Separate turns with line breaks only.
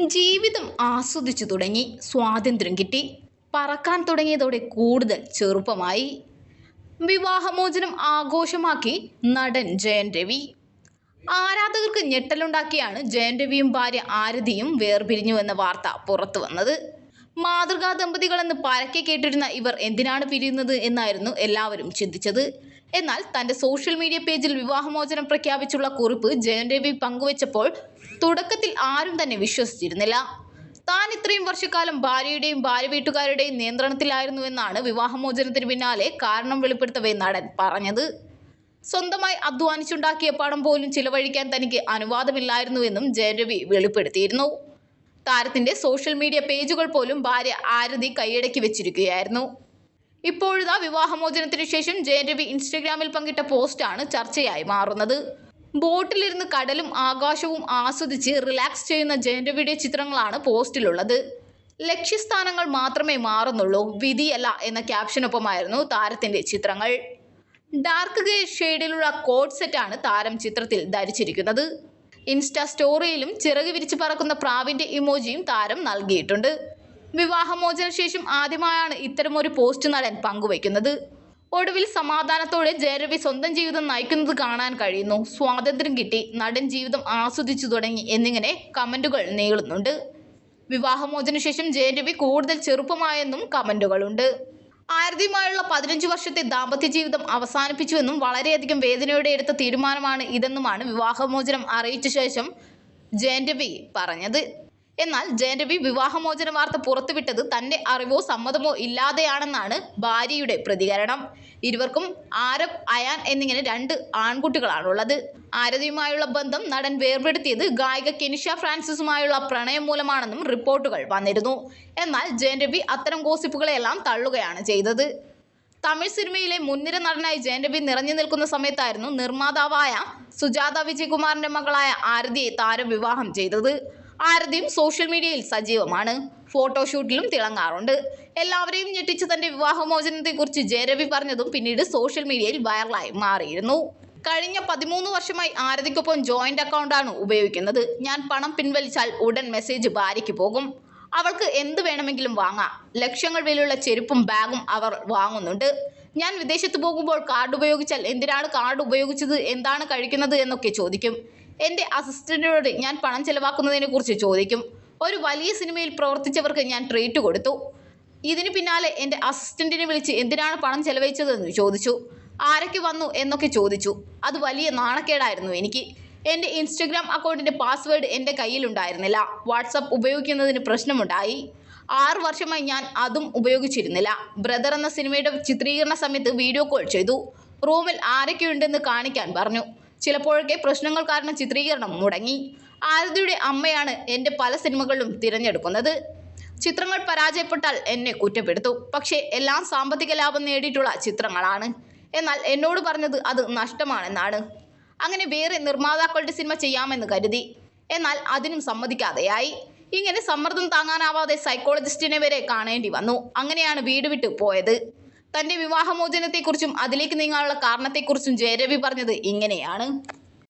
ജീവിതം ആസ്വദിച്ചു തുടങ്ങി സ്വാതന്ത്ര്യം കിട്ടി. പറക്കാൻ തുടങ്ങിയതോടെ കൂടുതൽ ചെറുപ്പമായി. വിവാഹമോചനം ആഘോഷമാക്കി നടൻ ജയൻ രവി. ആരാധകർക്ക് ഞെട്ടലുണ്ടാക്കിയാണ് ജയൻ രവിയും ഭാര്യ ആരതിയും വേർപിരിഞ്ഞു എന്ന വാർത്ത പുറത്തു വന്നത്. മാതൃകാ ദമ്പതികളെന്ന് പരക്കെ കേട്ടിരുന്ന ഇവർ എന്തിനാണ് പിരിയുന്നത് എന്നായിരുന്നു എല്ലാവരും ചിന്തിച്ചത്. എന്നാൽ തന്റെ സോഷ്യൽ മീഡിയ പേജിൽ വിവാഹമോചനം പ്രഖ്യാപിച്ചുള്ള കുറിപ്പ് ജയൻ രവി പങ്കുവച്ചപ്പോൾ തുടക്കത്തിൽ ആരും തന്നെ വിശ്വസിച്ചിരുന്നില്ല. താൻ ഇത്രയും വർഷക്കാലം ഭാര്യയുടെയും ഭാര്യ വീട്ടുകാരുടെയും നിയന്ത്രണത്തിലായിരുന്നുവെന്നാണ് വിവാഹമോചനത്തിന് പിന്നാലെ കാരണം വെളിപ്പെടുത്തവേ നടൻ പറഞ്ഞത്. സ്വന്തമായി അധ്വാനിച്ചുണ്ടാക്കിയ പണം പോലും ചിലവഴിക്കാൻ തനിക്ക് അനുവാദമില്ലായിരുന്നുവെന്നും ജയരവി വെളിപ്പെടുത്തിയിരുന്നു. താരത്തിന്റെ സോഷ്യൽ മീഡിയ പേജുകൾ പോലും ഭാര്യ ആരതി കൈയടക്കി വെച്ചിരിക്കുകയായിരുന്നു. ഇപ്പോഴിതാ വിവാഹമോചനത്തിന് ശേഷം ജയരവി ഇൻസ്റ്റഗ്രാമിൽ പങ്കിട്ട പോസ്റ്റാണ് ചർച്ചയായി മാറുന്നത്. ബോട്ടിലിരുന്ന് കടലും ആകാശവും ആസ്വദിച്ച് റിലാക്സ് ചെയ്യുന്ന ജയരവിയുടെ ചിത്രങ്ങളാണ് പോസ്റ്റിലുള്ളത്. ലക്ഷ്യസ്ഥാനങ്ങൾ മാത്രമേ മാറുന്നുള്ളൂ വിധിയല്ല എന്ന ക്യാപ്ഷനൊപ്പമായിരുന്നു താരത്തിന്റെ ചിത്രങ്ങൾ. ഡാർക്ക് ഗ്രേ ഷെയ്ഡിലുള്ള കോട്ട് സെറ്റാണ് താരം ചിത്രത്തിൽ ധരിച്ചിരിക്കുന്നത്. ഇൻസ്റ്റാ സ്റ്റോറിയിലും ചിറക് വിരിച്ച് പറക്കുന്ന പ്രാവിന്റെ ഇമോജിയും താരം നൽകിയിട്ടുണ്ട്. വിവാഹമോചന ശേഷം ആദ്യമായാണ് ഇത്തരമൊരു പോസ്റ്റ് നടൻ പങ്കുവയ്ക്കുന്നത്. ഒടുവിൽ സമാധാനത്തോടെ ജയരവി സ്വന്തം ജീവിതം നയിക്കുന്നത് കാണാൻ കഴിയുന്നു. സ്വാതന്ത്ര്യം കിട്ടി നടൻ ജീവിതം ആസ്വദിച്ചു തുടങ്ങി എന്നിങ്ങനെ കമന്റുകൾ നീളുന്നുണ്ട്. വിവാഹമോചന ശേഷം ജയരവി കൂടുതൽ ചെറുപ്പമായെന്നും കമന്റുകളുണ്ട്. ആരതിയുമായുള്ള പതിനഞ്ച് വർഷത്തെ ദാമ്പത്യ ജീവിതം അവസാനിപ്പിച്ചുവെന്നും വളരെയധികം വേദനയോടെ എടുത്ത തീരുമാനമാണ് ഇതെന്നുമാണ് വിവാഹമോചനം അറിയിച്ച ശേഷം ജയൻ രവി പറഞ്ഞത്. എന്നാൽ ജയൻരവി വിവാഹമോചന വാർത്ത പുറത്തുവിട്ടത് തന്റെ അറിവോ സമ്മതമോ ഇല്ലാതെയാണെന്നാണ് ഭാര്യയുടെ പ്രതികരണം. ഇരുവർക്കും ആരബ് അയാൻ എന്നിങ്ങനെ രണ്ട് ആൺകുട്ടികളാണുള്ളത്. ആരതിയുമായുള്ള ബന്ധം നടൻ വേർപെടുത്തിയത് ഗായിക കെനിഷ ഫ്രാൻസിസുമായുള്ള പ്രണയം മൂലമാണെന്നും റിപ്പോർട്ടുകൾ വന്നിരുന്നു. എന്നാൽ ജയൻരവി അത്തരം ഗോസിപ്പുകളെല്ലാം തള്ളുകയാണ് ചെയ്തത്. തമിഴ് സിനിമയിലെ മുൻനിര നടനായി ജയൻരവി നിറഞ്ഞു നിൽക്കുന്ന സമയത്തായിരുന്നു നിർമ്മാതാവായ സുജാത വിജയകുമാറിന്റെ മകളായ ആരതിയെ താരം വിവാഹം ചെയ്തത്. ആരതിയും സോഷ്യൽ മീഡിയയിൽ സജീവമാണ്. ഫോട്ടോഷൂട്ടിലും തിളങ്ങാറുണ്ട്. എല്ലാവരെയും ഞെട്ടിച്ച് തന്റെ വിവാഹമോചനത്തെക്കുറിച്ച് ജയരവി പറഞ്ഞതും പിന്നീട് സോഷ്യൽ മീഡിയയിൽ വൈറലായി മാറിയിരുന്നു. കഴിഞ്ഞ പതിമൂന്ന് വർഷമായി ആരതിക്കൊപ്പം ജോയിന്റ് അക്കൗണ്ടാണ് ഉപയോഗിക്കുന്നത്. ഞാൻ പണം പിൻവലിച്ചാൽ ഉടൻ മെസ്സേജ് ഭാര്യയ്ക്ക് പോകും. അവൾക്ക് എന്ത് വേണമെങ്കിലും വാങ്ങാം. ലക്ഷങ്ങൾ വിലയുള്ള ചെരുപ്പും ബാഗും അവർ വാങ്ങുന്നുണ്ട്. ഞാൻ വിദേശത്ത് പോകുമ്പോൾ കാർഡ് ഉപയോഗിച്ചാൽ എന്തിനാണ് കാർഡ് ഉപയോഗിച്ചത്? എന്താണ് കഴിക്കുന്നത്? എന്നൊക്കെ ചോദിക്കും. എന്റെ അസിസ്റ്റന്റിനോട് ഞാൻ പണം ചെലവാക്കുന്നതിനെ കുറിച്ച് ചോദിക്കും. ഒരു വലിയ സിനിമയിൽ പ്രവർത്തിച്ചവർക്ക് ഞാൻ ട്രീറ്റ് കൊടുത്തു. ഇതിന് പിന്നാലെ എന്റെ അസിസ്റ്റന്റിനെ വിളിച്ച് എന്തിനാണ് പണം ചെലവഴിച്ചതെന്ന് ചോദിച്ചു. ആരൊക്കെ വന്നു എന്നൊക്കെ ചോദിച്ചു. അത് വലിയ നാണക്കേടായിരുന്നു എനിക്ക്. എന്റെ ഇൻസ്റ്റഗ്രാം അക്കൗണ്ടിന്റെ പാസ്വേഡ് എന്റെ കയ്യിലുണ്ടായിരുന്നില്ല. വാട്സപ്പ് ഉപയോഗിക്കുന്നതിന് പ്രശ്നമുണ്ടായി. ആറു വർഷമായി ഞാൻ അതും ഉപയോഗിച്ചിരുന്നില്ല. ബ്രദർ എന്ന സിനിമയുടെ ചിത്രീകരണ സമയത്ത് വീഡിയോ കോൾ ചെയ്തു. റൂമിൽ ആരൊക്കെയുണ്ടെന്ന് കാണിക്കാൻ പറഞ്ഞു. ചിലപ്പോഴൊക്കെ പ്രശ്നങ്ങൾ കാരണം ചിത്രീകരണം മുടങ്ങി. ആരതിയുടെ അമ്മയാണ് എന്റെ പല സിനിമകളിലും തിരഞ്ഞെടുക്കുന്നത്. ചിത്രങ്ങൾ പരാജയപ്പെട്ടാൽ എന്നെ കുറ്റപ്പെടുത്തു. പക്ഷേ എല്ലാം സാമ്പത്തിക ലാഭം നേടിയിട്ടുള്ള ചിത്രങ്ങളാണ്. എന്നാൽ എന്നോട് പറഞ്ഞത് അത് നഷ്ടമാണെന്നാണ്. അങ്ങനെ വേറെ നിർമ്മാതാക്കളുടെ സിനിമ ചെയ്യാമെന്ന് കരുതി. എന്നാൽ അതിനും സമ്മതിക്കാതെയായി. ഇങ്ങനെ സമ്മർദ്ദം താങ്ങാനാവാതെ സൈക്കോളജിസ്റ്റിനെ വരെ കാണേണ്ടി വന്നു. അങ്ങനെയാണ് വീട് വിട്ട് പോയത്. തന്റെ വിവാഹമോചനത്തെക്കുറിച്ചും അതിലേക്ക് നീങ്ങാനുള്ള കാരണത്തെക്കുറിച്ചും ജയരവി പറഞ്ഞത് ഇങ്ങനെയാണ്.